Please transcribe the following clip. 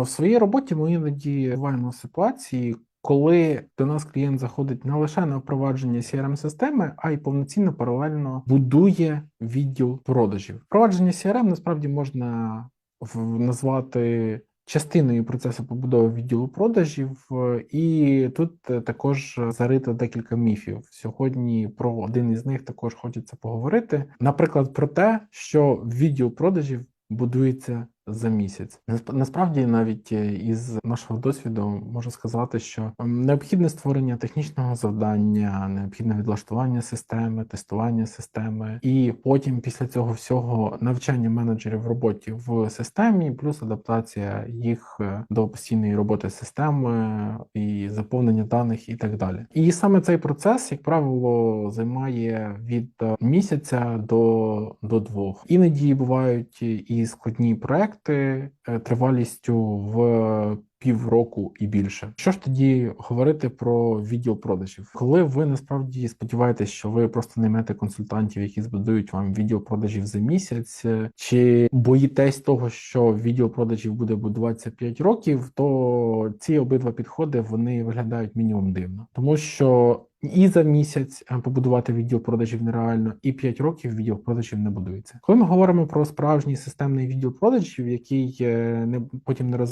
В своїй роботі ми іноді буваємо ситуації, коли до нас клієнт заходить не лише на впровадження crm системи а й повноцінно паралельно будує відділ продажів. Впровадження CRM насправді можна назвати. Частиною процесу побудови відділу продажів, і тут е, також зарито декілька міфів. Сьогодні про один із них також хочеться поговорити. Наприклад, про те, що відділ продажів будується за місяць. Насп- Насправді, навіть е, із нашого досвіду можу сказати, що необхідне створення технічного завдання, необхідне відлаштування системи, тестування системи, і потім після цього всього навчання менеджерів в роботі в системі, плюс адаптація їх е, до постійної роботи системи і заповнення даних, і так далі. І саме цей процес, як правило, займає від е, місяця до, до двох. Іноді бувають і складні проекти е, тривалістю в півроку і більше. Що ж тоді говорити про відділ продажів? Коли ви насправді сподіваєтесь, що ви просто наймете консультантів, які збудують вам відділ продажів за місяць, е, чи боїтесь того, що відділ продажів буде будуватися 5 років, то ці обидва підходи вони виглядають мінімум дивно, тому що і за місяць е, побудувати відділ продажів нереально, і 5 років відділ продажів не будується. Коли ми говоримо про справжній системний відділ продажів, який е, не потім не роз